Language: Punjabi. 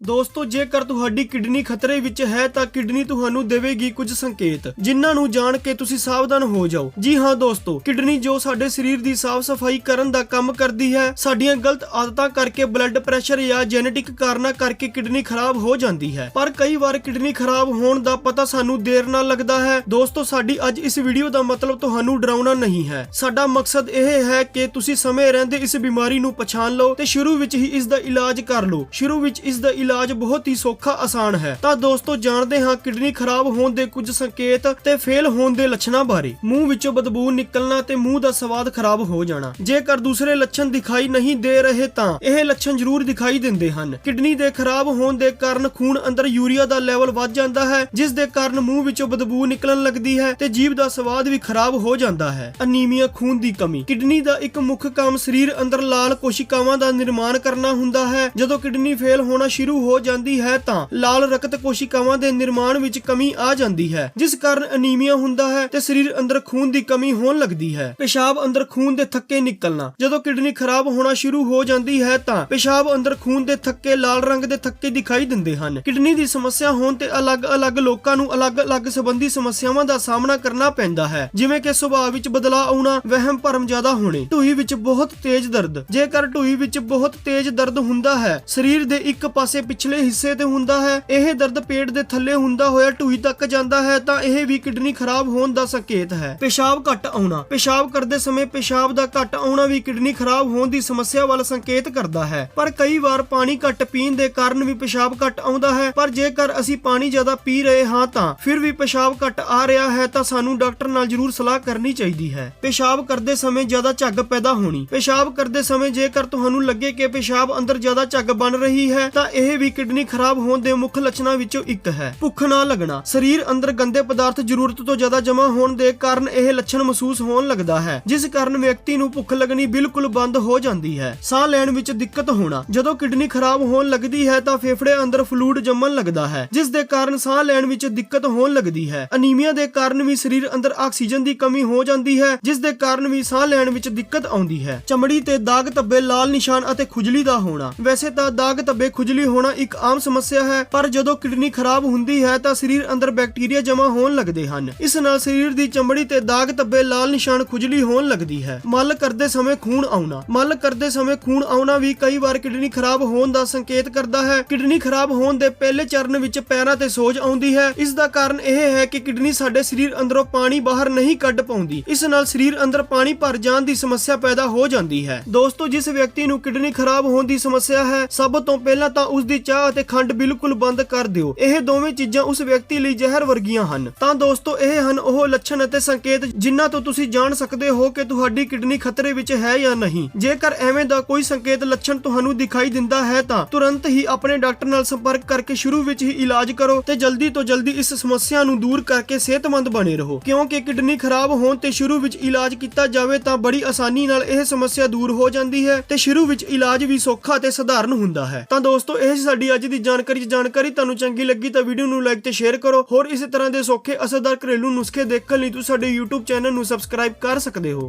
ਦੋਸਤੋ, ਜੇਕਰ ਤੁਹਾਡੀ ਕਿਡਨੀ ਖਤਰੇ ਵਿੱਚ ਹੈ, ਤਾਂ ਕਿਡਨੀ ਤੁਹਾਨੂੰ ਦੇਵੇਗੀ ਕੁਝ ਸੰਕੇਤ, ਜਿਨ੍ਹਾਂ ਨੂੰ ਜਾਣ ਕੇ ਤੁਸੀਂ ਸਾਵਧਾਨ ਹੋ ਜਾਓ। ਜੀ ਹਾਂ ਦੋਸਤੋ, ਕਿਡਨੀ ਜੋ ਸਾਡੇ ਸਰੀਰ ਦੀ ਸਾਫ਼ ਸਫ਼ਾਈ ਕਰਨ ਦਾ ਕੰਮ ਕਰਦੀ ਹੈ, ਸਾਡੀਆਂ ਗਲਤ ਆਦਤਾਂ ਕਰਕੇ ਬਲੱਡ ਪ੍ਰੈਸ਼ਰ ਜਾਂ ਜੈਨੇਟਿਕ ਕਾਰਨਾਂ ਕਰਕੇ ਕਿਡਨੀ ਖਰਾਬ ਹੋ ਜਾਂਦੀ ਹੈ। ਪਰ ਕਈ ਵਾਰ ਕਿਡਨੀ ਖਰਾਬ ਹੋਣ ਦਾ ਪਤਾ ਸਾਨੂੰ ਦੇਰ ਨਾਲ ਲੱਗਦਾ ਹੈ। ਦੋਸਤੋ, ਸਾਡੀ ਅੱਜ ਇਸ ਵੀਡੀਓ ਦਾ ਮਤਲਬ ਤੁਹਾਨੂੰ ਡਰਾਉਣਾ ਨਹੀਂ ਹੈ। ਸਾਡਾ ਮਕਸਦ ਇਹ ਹੈ ਕਿ ਤੁਸੀਂ ਸਮੇਂ ਰਹਿੰਦੇ ਇਸ ਬਿਮਾਰੀ ਨੂੰ ਪਛਾਣ ਲਓ ਤੇ ਸ਼ੁਰੂ ਵਿੱਚ ਹੀ ਇਸ ਦਾ ਇਲਾਜ ਕਰ ਲਓ। ਸ਼ੁਰੂ ਵਿੱਚ ਇਸ ਦਾ ਇਲਾਜ ਬਹੁਤ ਹੀ ਸੌਖਾ, ਆਸਾਨ ਹੈ। ਤਾਂ ਦੋਸਤੋ, ਜਾਣਦੇ ਹਾਂ ਕਿਡਨੀ ਖਰਾਬ ਹੋਣ ਦੇ ਕੁਝ ਸੰਕੇਤ ਤੇ ਫੇਲ ਹੋਣ ਦੇ ਲੱਛਣਾਂ ਬਾਰੇ। ਮੂੰਹ ਵਿੱਚੋਂ ਬਦਬੂ ਨਿਕਲਣਾ ਤੇ ਮੂੰਹ ਦਾ ਸਵਾਦ ਖਰਾਬ ਹੋ ਜਾਣਾ। ਜੇਕਰ ਦੂਸਰੇ ਲੱਛਣ ਦਿਖਾਈ ਨਹੀਂ ਦੇ ਰਹੇ ਤਾਂ ਇਹ ਲੱਛਣ ਜ਼ਰੂਰ ਦਿਖਾਈ ਦਿੰਦੇ ਹਨ। ਕਿਡਨੀ ਦੇ ਖਰਾਬ ਹੋਣ ਦੇ ਕਾਰਨ ਖੂਨ ਅੰਦਰ ਯੂਰੀਆ ਦਾ ਲੈਵਲ ਵੱਧ ਜਾਂਦਾ ਹੈ, ਜਿਸ ਦੇ ਕਾਰਨ ਮੂੰਹ ਵਿੱਚੋਂ ਬਦਬੂ ਨਿਕਲਣ ਲੱਗਦੀ ਹੈ ਤੇ ਜੀਭ ਦਾ ਸਵਾਦ ਵੀ ਖਰਾਬ ਹੋ ਜਾਂਦਾ ਹੈ। ਅਨੀਮੀਆ ਖੂਨ ਦੀ ਕਮੀ। ਕਿਡਨੀ ਦਾ ਇੱਕ ਮੁੱਖ ਕੰਮ ਸਰੀਰ ਅੰਦਰ ਲਾਲ ਕੋਸ਼ਿਕਾਵਾਂ ਦਾ ਨਿਰਮਾਣ ਕਰਨਾ ਹੁੰਦਾ ਹੈ। ਜਦੋਂ ਕਿਡਨੀ ਫੇਲ ਹੋਣਾ ਸ਼ੁਰੂ ਹੋ ਜਾਂਦੀ ਹੈ ਤਾਂ ਲਾਲ ਰਕਤ ਕੋਸ਼ਿਕਾਵਾਂ ਦੇ ਨਿਰਮਾਣ ਵਿੱਚ ਕਮੀ ਆ ਜਾਂਦੀ ਹੈ, ਜਿਸ ਕਾਰਨ ਅਨੀਮੀਆ ਹੁੰਦਾ ਹੈ ਤੇ ਸਰੀਰ ਅੰਦਰ ਖੂਨ ਦੀ ਕਮੀ ਹੋਣ ਲੱਗਦੀ ਹੈ। ਪਿਸ਼ਾਬ ਅੰਦਰ ਖੂਨ ਦੇ ਥੱਕੇ ਨਿਕਲਣਾ, ਜਦੋਂ ਕਿਡਨੀ ਖਰਾਬ ਹੋਣਾ ਸ਼ੁਰੂ ਹੋ ਜਾਂਦੀ ਹੈ ਤਾਂ ਪਿਸ਼ਾਬ ਅੰਦਰ ਖੂਨ ਦੇ ਥੱਕੇ ਲਾਲ ਰੰਗ ਦੇ ਥੱਕੇ ਦਿਖਾਈ ਦਿੰਦੇ ਹਨ। ਕਿਡਨੀ ਦੀ ਸਮੱਸਿਆ ਹੋਣ ਤੇ ਅਲੱਗ-ਅਲੱਗ ਲੋਕਾਂ ਨੂੰ ਅਲੱਗ-ਅਲੱਗ ਸੰਬੰਧੀ ਸਮੱਸਿਆਵਾਂ ਦਾ ਸਾਹਮਣਾ ਕਰਨਾ ਪੈਂਦਾ ਹੈ, ਜਿਵੇਂ ਕਿ ਸੁਭਾਅ ਵਿੱਚ ਬਦਲਾਅ ਆਉਣਾ, ਵਹਿਮ ਭਰਮ ਜ਼ਿਆਦਾ ਹੋਣੇ ਢੂਹੀ ਵਿੱਚ ਬਹੁਤ ਤੇਜ਼ ਦਰਦ। ਜੇਕਰ ਢੂਹੀ ਵਿੱਚ ਬਹੁਤ ਤੇਜ਼ ਦਰਦ ਹੁੰਦਾ ਹੈ, ਸਰੀਰ ਦੇ ਇੱਕ ਪਾਸੇ ਪਿਛਲੇ ਹਿੱਸੇ ਤੇ ਹੁੰਦਾ ਹੈ। ਇਹ ਦਰਦ ਪੇਟ ਦੇ ਥੱਲੇ ਹੁੰਦਾ ਹੋਇਆ ਢੂਈ ਤੱਕ ਜਾਂਦਾ ਹੈ ਤਾਂ ਇਹ ਵੀ ਕਿਡਨੀ ਖਰਾਬ ਹੋਣ ਦਾ ਸੰਕੇਤ ਹੈ। ਪਿਸ਼ਾਬ ਘੱਟ ਆਉਣਾ। ਪਿਸ਼ਾਬ ਕਰਦੇ ਸਮੇਂ ਪਿਸ਼ਾਬ ਦਾ ਘੱਟ ਆਉਣਾ ਵੀ ਕਿਡਨੀ ਖਰਾਬ ਹੋਣ ਦੀ ਸਮੱਸਿਆ ਵੱਲ ਸੰਕੇਤ ਕਰਦਾ ਹੈ। ਪਰ ਕਈ ਵਾਰ ਪਾਣੀ ਘੱਟ ਪੀਣ ਦੇ ਕਾਰਨ ਵੀ ਪਿਸ਼ਾਬ ਘੱਟ ਆਉਂਦਾ ਹੈ। ਪਰ ਜੇਕਰ ਅਸੀਂ ਪਾਣੀ ਜ਼ਿਆਦਾ ਪੀ ਰਹੇ ਹਾਂ ਤਾਂ ਫਿਰ ਵੀ ਪਿਸ਼ਾਬ ਘੱਟ ਆ ਰਿਹਾ ਹੈ ਤਾਂ ਸਾਨੂੰ ਡਾਕਟਰ ਨਾਲ ਜ਼ਰੂਰ ਸਲਾਹ ਕਰਨੀ ਚਾਹੀਦੀ ਹੈ। ਪਿਸ਼ਾਬ ਕਰਦੇ ਸਮੇਂ ਜ਼ਿਆਦਾ ਝੱਗ ਪੈਦਾ ਹੋਣੀ। ਪਿਸ਼ਾਬ ਕਰਦੇ ਸਮੇਂ ਜੇਕਰ ਤੁਹਾਨੂੰ ਲੱਗੇ ਕਿ ਪਿਸ਼ਾਬ ਅੰਦਰ ਜ਼ਿਆਦਾ ਝੱਗ ਬਣ ਰਹੀ ਹੈ ਤਾਂ ਇਹ ਵੀ ਕਿਡਨੀ ਖਰਾਬ ਹੋਣ ਦੇ ਮੁੱਖ ਲੱਛਣਾਂ ਵਿੱਚੋਂ ਇੱਕ ਹੈ। ਭੁੱਖ ਨਾ ਲੱਗਣਾ। ਸਰੀਰ ਅੰਦਰ ਗੰਦੇ ਪਦਾਰਥ ਜ਼ਰੂਰਤ ਤੋਂ ਜ਼ਿਆਦਾ ਜਮ੍ਹਾਂ ਹੋਣ ਦੇ ਕਾਰਨ ਇਹ ਲੱਛਣ ਮਹਿਸੂਸ ਹੋਣ ਲੱਗਦਾ ਹੈ, ਜਿਸ ਕਾਰਨ ਵਿਅਕਤੀ ਨੂੰ ਭੁੱਖ ਲੱਗਣੀ ਬਿਲਕੁਲ ਬੰਦ ਹੋ ਜਾਂਦੀ ਹੈ। ਸਾਹ ਲੈਣ ਵਿੱਚ ਦਿੱਕਤ ਹੋਣਾ। ਜਦੋਂ ਕਿਡਨੀ ਖਰਾਬ ਹੋਣ ਲੱਗਦੀ ਹੈ ਤਾਂ ਫੇਫੜੇ ਅੰਦਰ ਫਲੂਇਡ ਜੰਮਣ ਲੱਗਦਾ ਹੈ, ਜਿਸ ਦੇ ਕਾਰਨ ਸਾਹ ਲੈਣ ਵਿੱਚ ਦਿੱਕਤ ਹੋਣ ਲੱਗਦੀ ਹੈ। ਅਨੀਮੀਆ ਦੇ ਕਾਰਨ ਵੀ ਸਰੀਰ ਅੰਦਰ ਆਕਸੀਜਨ ਦੀ ਕਮੀ ਹੋ ਜਾਂਦੀ ਹੈ, ਜਿਸ ਦੇ ਕਾਰਨ ਵੀ ਸਾਹ ਲੈਣ ਵਿੱਚ ਦਿੱਕਤ ਆਉਂਦੀ ਹੈ। ਚਮੜੀ ਤੇ ਦਾਗ ਧੱਬੇ ਲਾਲ ਨਿਸ਼ਾਨ ਅਤੇ ਖੁਜਲੀ ਦਾ ਹੋਣਾ। ਵੈਸੇ ਤਾਂ ਦਾਗ ਧੱਬੇ ਖੁਜਲੀ ਹੋਣਾ ਇੱਕ ਆਮ ਸਮੱਸਿਆ ਹੈ, ਪਰ ਜਦੋਂ ਕਿਡਨੀ ਖਰਾਬ ਹੁੰਦੀ ਹੈ ਤਾਂ ਸਰੀਰ ਅੰਦਰ ਬੈਕਟੀਰੀਆ ਜਮ੍ਹਾਂ ਹੋਣ ਲੱਗਦੇ ਹਨ। ਇਸ ਨਾਲ ਸਰੀਰ ਦੀ ਚਮੜੀ ਤੇ ਦਾਗ ਧੱਬੇ ਲਾਲ ਨਿਸ਼ਾਨ ਖੁਜਲੀ ਹੋਣ ਲੱਗਦੀ ਹੈ। ਮਲ ਕਰਦੇ ਸਮੇਂ ਖੂਨ ਆਉਣਾ। ਮਲ ਕਰਦੇ ਸਮੇਂ ਖੂਨ ਆਉਣਾ ਵੀ ਕਈ ਵਾਰ ਕਿਡਨੀ ਖਰਾਬ ਹੋਣ ਦਾ ਸੰਕੇਤ ਕਰਦਾ ਹੈ। ਕਿਡਨੀ ਖਰਾਬ ਹੋਣ ਦੇ ਪਹਿਲੇ ਚਰਨ ਵਿੱਚ ਪੈਰਾਂ ਤੇ ਸੋਜ ਆਉਂਦੀ ਹੈ। ਇਸ ਦਾ ਕਾਰਨ ਇਹ ਹੈ ਕਿ ਕਿਡਨੀ ਸਾਡੇ ਸਰੀਰ ਅੰਦਰੋਂ ਪਾਣੀ ਬਾਹਰ ਨਹੀਂ ਕੱਢ ਪਾਉਂਦੀ। ਇਸ ਨਾਲ ਸਰੀਰ ਅੰਦਰ ਪਾਣੀ ਭਰ ਜਾਣ ਦੀ ਸਮੱਸਿਆ ਪੈਦਾ ਹੋ ਜਾਂਦੀ ਹੈ। ਦੋਸਤੋ, ਜਿਸ ਵਿਅਕਤੀ ਨੂੰ ਕਿਡਨੀ ਖਰਾਬ ਹੋਣ ਦੀ ਸਮੱਸਿਆ ਹੈ, ਸਭ ਤੋਂ ਪਹਿਲਾਂ ਤਾਂ ਉਸ ਦੀ ਚਾਹ ਅਤੇ ਖੰਡ ਬਿਲਕੁਲ ਬੰਦ ਕਰ ਦਿਓ। ਇਹ ਦੋਵੇਂ ਚੀਜ਼ਾਂ ਉਸ ਵਿਅਕਤੀ ਲਈ ਜ਼ਹਿਰ ਵਰਗੀਆਂ ਹਨ। ਤਾਂ ਦੋਸਤੋ, ਇਹ ਹਨ ਉਹ ਲੱਛਣ ਅਤੇ ਸੰਕੇਤ ਜਿਨ੍ਹਾਂ ਤੋਂ ਤੁਸੀਂ ਜਾਣ ਸਕਦੇ ਹੋ ਕਿ ਤੁਹਾਡੀ ਕਿਡਨੀ ਖਤਰੇ ਵਿੱਚ ਹੈ ਜਾਂ ਨਹੀਂ। ਜੇਕਰ ਐਵੇਂ ਦਾ ਕੋਈ ਸੰਕੇਤ ਲੱਛਣ ਤੁਹਾਨੂੰ ਦਿਖਾਈ ਦਿੰਦਾ ਹੈ ਤਾਂ ਤੁਰੰਤ ਹੀ ਆਪਣੇ ਡਾਕਟਰ ਨਾਲ ਸੰਪਰਕ ਕਰਕੇ ਸ਼ੁਰੂ ਵਿੱਚ ਹੀ ਇਲਾਜ ਕਰੋ ਤੇ ਜਲਦੀ ਤੋਂ ਜਲਦੀ ਇਸ ਸਮੱਸਿਆ ਨੂੰ ਦੂਰ ਕਰਕੇ ਸਿਹਤਮੰਦ ਬਣੇ ਰਹੋ। ਕਿਉਂਕਿ ਕਿਡਨੀ ਖਰਾਬ ਹੋਣ ਤੇ ਸ਼ੁਰੂ ਵਿੱਚ ਇਲਾਜ ਕੀਤਾ ਜਾਵੇ ਤਾਂ ਬੜੀ ਆਸਾਨੀ ਨਾਲ ਇਹ ਸਮੱਸਿਆ ਦੂਰ ਹੋ ਜਾਂਦੀ ਹੈ ਤੇ ਸ਼ੁਰੂ ਵਿੱਚ ਇਲਾਜ ਵੀ ਸੌਖਾ ਤੇ ਸਧਾਰਨ ਹੁੰਦਾ ਹੈ। ਤਾਂ ਦੋਸਤੋ, ਇਹ ਸਾਡੀ ਅੱਜ ਦੀ ਜਾਣਕਾਰੀ ਜੇ ਜਾਣਕਾਰੀ ਤੁਹਾਨੂੰ ਚੰਗੀ ਲੱਗੀ ਤਾਂ ਵੀਡੀਓ ਨੂੰ ਲਾਈਕ ਤੇ ਸ਼ੇਅਰ ਕਰੋ। ਹੋਰ ਇਸੇ ਤਰ੍ਹਾਂ ਦੇ ਸੌਖੇ, ਅਸਰਦਾਰ ਘਰੇਲੂ ਨੁਸਖੇ ਦੇਖਣ ਲਈ ਤੁਸੀਂ ਸਾਡੇ YouTube ਚੈਨਲ ਨੂੰ ਸਬਸਕ੍ਰਾਈਬ ਕਰ ਸਕਦੇ ਹੋ।